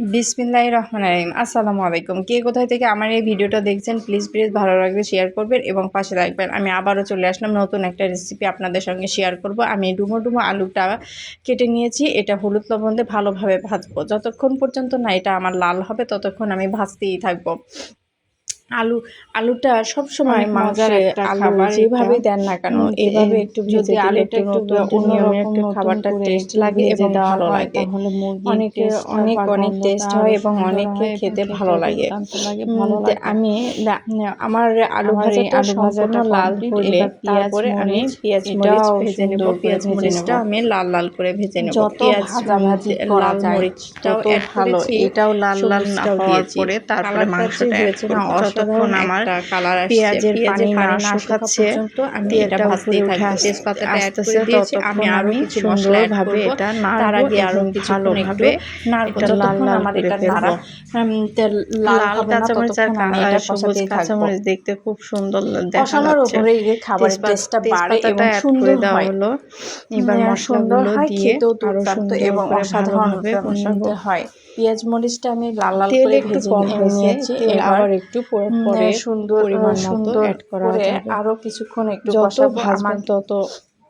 বিসমিল্লাহ রহমান রহিম। আসসালামু আলাইকুম। কে কোথায় থেকে আমার এই ভিডিওটা দেখছেন প্লিজ প্লিজ ভালো লাগলে শেয়ার করবেন এবং পাশে রাখবেন আমি আবারও চলে আসলাম নতুন একটা রেসিপি আপনাদের সঙ্গে শেয়ার করব। আমি ডুমো ডুমো আলুটা কেটে নিয়েছি। এটা হলুদ লবণ দিয়ে ভালোভাবে ভাজবো। যতক্ষণ পর্যন্ত না এটা আমার লাল হবে, ততক্ষণ আমি ভাজতেই থাকব। আলু আলুটা সব সময় মজার খাবার যেভাবে দেন না কেন এভাবে একটু যদি আলুটা একটু অন্যরকম একটু খাবারটা টেস্ট লাগে এবং ভালো লাগে অনেকে অনেক অনেক টেস্ট হয় এবং অনেকে খেতে ভালো লাগে। আমি আমার আলু ভাজি আলু সম্পূর্ণ ভাজাটা লাল হলে তারপরে আমি পেঁয়াজ মরিচ ভেজে নেব পেঁয়াজ ভেজে মরিচটা আমি লাল লাল করে ভেজে নেব পেঁয়াজ উম, লাল মরিচটাও ভালো। এটাও লাল লাল না হওয়ার পরে তারপরে মাংসটা হয়েছে না যতক্ষণ আমার কালার আসছে পেঁয়াজের পানি না শুকাচ্ছে আমি এটা থাকব আসতে- তেজপাতাটা অ্যাড করে দিয়েছি। আমি ততক্ষণ আরও কিছু মশলা অ্যাড করব। এটা তার আগে আরও এবং কিছুক্ষণ একটু নাড়বো। যতক্ষণ আমার এটা নাড়া লাল লাল হবে কাঁচামরিচ আর ততক্ষণ আমি কা- এটা সবুজ কাঁচামরিচ দেখতে খুব সুন্দর দেখা যাচ্ছে। খাবারের টেস্টটা বাড়ে এবং সুন্দর হয়। হলো। এবার সুন্দর মশলাগুলো হয় দিয়ে আরও দুর্দান্ত সুন্দর এবং অসাধারণ। হয়। পেঁয়াজ মরিচটা আমি লাল লাল করে একটু ভেজে নিয়েছি। এবার আবার একটু পরে সুন্দর সুন্দর অ্যাড করা আরও কিছুক্ষণ একটু কষা কষাবো ভাজবেন আমার তত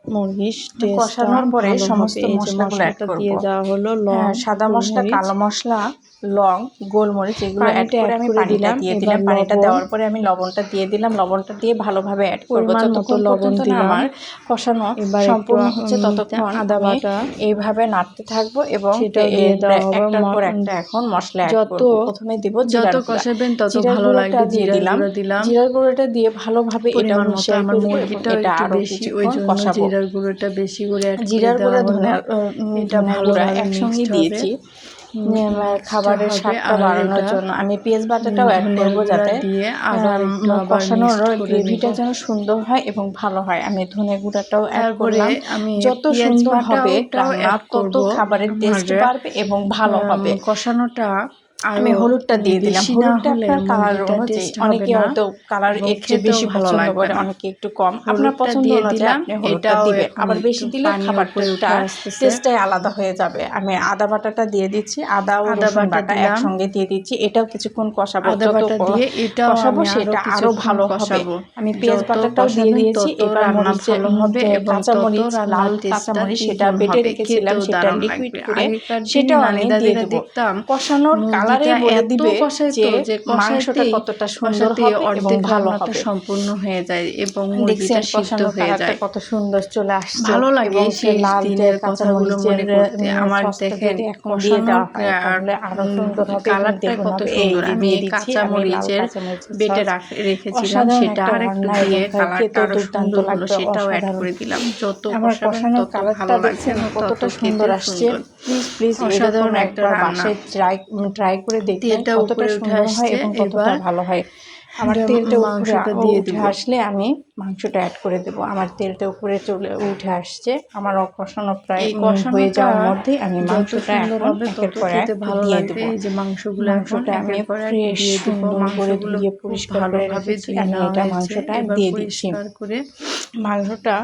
মুরগির কষানোর পরে সমস্ত মশলাগুলো মশলাটা দিয়ে দেওয়া হলো লং হ্যাঁ, সাদা মশলা কালো মশলা লং গোলমরিচ এগুলো অ্যাড করে আমি পানিটা দিলাম। দিয়ে দিলাম। পানিটা দেওয়ার পরে আমি লবণটা দিয়ে দিলাম। লবণটা দিয়ে ভালোভাবে অ্যাড করব। যতক্ষণ লবণ দিলাম। আমার কষানো সম্পূর্ণ হচ্ছে ততক্ষণ আদা বাটা এইভাবে নাড়তে থাকব এবং দিয়ে। একটার পর একটা এখন মশলা যত- করব। প্রথমে দিব যত কষাবেন তত ভালো লাগবে দিয়ে জিরার দিলাম। জিরার গুঁড়োটা দিয়ে ভালোভাবে এটা মিশিয়ে আমার মুরগিটা এটা আরও বেশি ওই কিছুক্ষণ জন্য কষাবো। জিরার গুঁড়োটা বেশি করে জিরার করে গুঁড়া হলো। এটা গুঁড়া একসঙ্গে দিয়েছি। খাবারের স্বাদটা বাড়ানোর জন্য। আমি পেঁয়াজ বাটাটাও অ্যাড করব যাতে কষানোর গ্রেভিটা যেন সুন্দর হয় এবং ভালো হয়। আমি ধনে গুঁড়াটাও অ্যাড করলাম। আমি যত সুন্দর হবে তত খাবারের টেস্ট বাড়বে এবং ভালো হবে। কষানোটা আমি হলুদটা দিয়ে দিলাম। হলুদটা আপনার কালার অনুযায়ী অনেকে হয়তো কালার বেশি ভালো লাগবে অনেকে একটু কম। আপনার পছন্দ দিয়ে অনুযায়ী দিলাম। আপনি হলুদটা দিবেন। আবার বেশি দিলে খাবারটা। টেস্টটাই আলাদা হয়ে যাবে। আমি আদা বাটাটা দিয়ে দিচ্ছি। আদা ও রসুন বাটা একসঙ্গে দিয়ে দিচ্ছি। এটাও কিছুক্ষণ কষাবো। আদা বাটা দিয়ে এটা কষাবো সেটা আরও ভালো হবে। কষাবো। আমি পেঁয়াজ বাটাটাও দিয়ে দিয়েছি। এবার রান্না মরিচে ভালো হবে কাঁচা মরিচ লাল কাঁচা মরিচ সেটা বেটে রেখেছিলাম সেটা লিকুইড করে সেটাও আমি দিয়ে দেবো। কষানোর কালারে বলে দিবে যে মাংসটা কতটা সুন্দর হবে এবং ভালো হবে। সম্পূর্ণ হয়ে যায় এবং মুরগিটা সিদ্ধ হয়ে যায়। কত সুন্দর চলে আসছে ভালো লাগে সেই লাল দিনের যে কথাগুলো মনে করতে আমার দেখেন এখন দিয়ে দেওয়া তাহলে আরও সুন্দর হবে কালারটা কত সুন্দর। আমি কাঁচা মরিচের বেটে রেখেছিলাম সেটা আর একটু দিয়ে কালারটা আরও সুন্দর হলো সেটাও অ্যাড করে দিলাম। যত কষানোর তত ভালো লাগছে কতটা সুন্দর আসছে। প্লিজ প্লিজ অসাধারণ একটা রান্না। ট্রাই ট্রাই করে দেখবেন কতটা সুন্দর হয় এবং কতটা ভালো হয়। আমার তেলটা উপরে দিয়ে উঠে আসলে আমি মাংসটা অ্যাড করে দেব। আমার তেলটা উপরে চলে উঠে আসছে। আমার কষানো প্রায় উম, হয়ে যাওয়ার মধ্যে আমি মাংসটা এখন একের পর এক ভালো দিয়ে দেবো। এই যে মাংসগুলো মাংসটা আমি ফ্রেশ দিয়ে সুন্দর করে খুব পরিষ্কার করে রেখেছি। আমি এটা মাংসটা দিয়ে দিচ্ছি। করে মাংসটা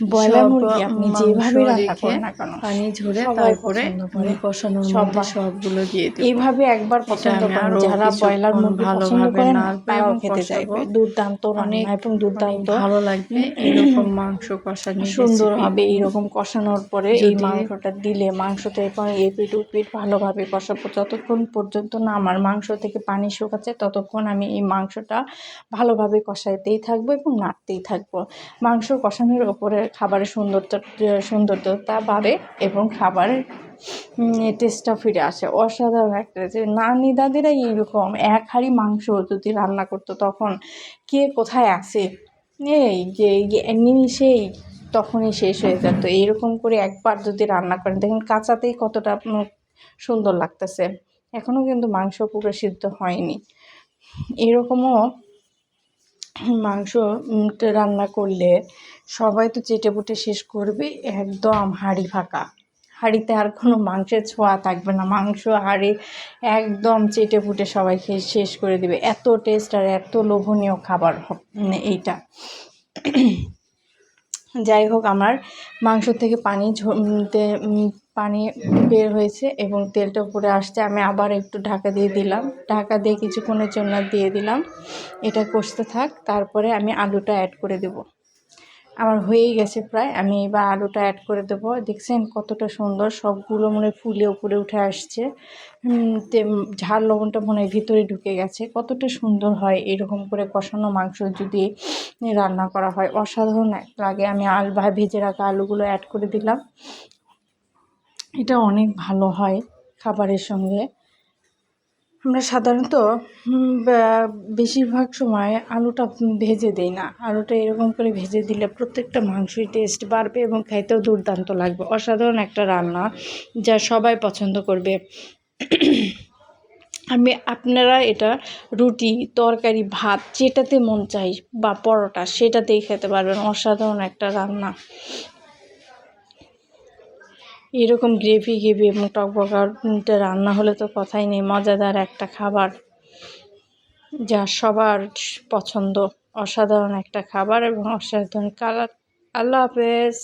ব্রয়লার মুরগি আপনি যেভাবে রান্না রেখে না কেন পানি ঝরে তারপরে আমি কষানোর মধ্যে সবগুলো দিয়ে দেব। এইভাবে একবার পছন্দ করেন যারা ব্রয়লার মুরগি পছন্দ করেন তারাও খেতে। চাইবে। দুর্দান্ত অনেক এবং দুর্দান্ত ভালো লাগবে। এরকম মাংস কষানি সুন্দর হবে এইরকম কষানোর পরে এই মাংসটা দিলে মাংসটা এরপর এপিট উপিট ভালোভাবে কষাবো। যতক্ষণ পর্যন্ত না আমার মাংস থেকে পানি শুকাচ্ছে ততক্ষণ আমি এই মাংসটা ভালোভাবে কষাইতেই থাকব এবং নাড়তেই থাকব। মাংস কষানোর ওপরে খাবারের সৌন্দর্য সৌন্দর্যতা বাড়ে এবং খাবারের টেস্টটা ফিরে আসে। অসাধারণ একটা যে নানি দাদিরা এইরকম এক হাঁড়ি মাংস যদি রান্না করতো তখন কে কোথায় আছে? এই যে নিমিষেই তখনই শেষ হয়ে যেত। এইরকম করে একবার যদি রান্না করেন, দেখেন কাঁচাতেই কতটা সুন্দর লাগতেছে। এখনও কিন্তু মাংস পুরো সিদ্ধ হয়নি। এরকমও মাংস রান্না করলে সবাই তো চেটে পুটে শেষ করবে একদম হাঁড়ি ফাঁকা। হাঁড়িতে আর কোনো মাংসের ছোঁয়া থাকবে না। মাংস হাঁড়ি একদম চেটে পুটে সবাই খেয়ে শেষ করে দেবে। এত টেস্ট আর এত লোভনীয় খাবার উম, এইটা। যাই হোক আমার মাংস থেকে পানি ঝ- উম, তে- উম, পানি বের হয়েছে এবং তেলটা উপরে আসছে। আমি আবার একটু ঢাকা দিয়ে দিলাম। ঢাকা দিয়ে কিছুক্ষণের জন্য দিয়ে দিলাম। এটা কষতে থাক তারপরে আমি আলুটা অ্যাড করে দেব। আমার হয়েই গেছে প্রায়। আমি এবার আলুটা অ্যাড করে দেবো। দেখছেন কতটা সুন্দর? সবগুলো মনে ফুলে উপরে উঠে আসছে। ঝাল লবণটা মনে হয় ভিতরে ঢুকে গেছে। কতটা সুন্দর হয় এরকম করে কষানো মাংস যদি রান্না করা হয়। অসাধারণ লাগে। আমি আল ভেজে রাখা আলুগুলো অ্যাড করে দিলাম। এটা অনেক ভালো হয় খাবারের সঙ্গে। আমরা সাধারণত বেশিরভাগ সময় আলুটা ভেজে দিই না। আলুটা এরকম করে ভেজে দিলে প্রত্যেকটা মাংসই টেস্ট বাড়বে এবং খাইতেও দুর্দান্ত লাগবে। অসাধারণ একটা রান্না যা সবাই পছন্দ করবে। আমি, আপনারা এটা রুটি, তরকারি, ভাত যেটাতে মন চাই বা পরোটা সেটাতেই খেতে পারবেন। অসাধারণ একটা রান্না। এরকম গ্রেভি গ্রেভি এবং টকবকাটা রান্না হলে তো কথাই নেই, মজাদার একটা খাবার যা সবার পছন্দ, অসাধারণ একটা খাবার এবং অসাধারণ। কালার, আল্লাহ হাফেজ।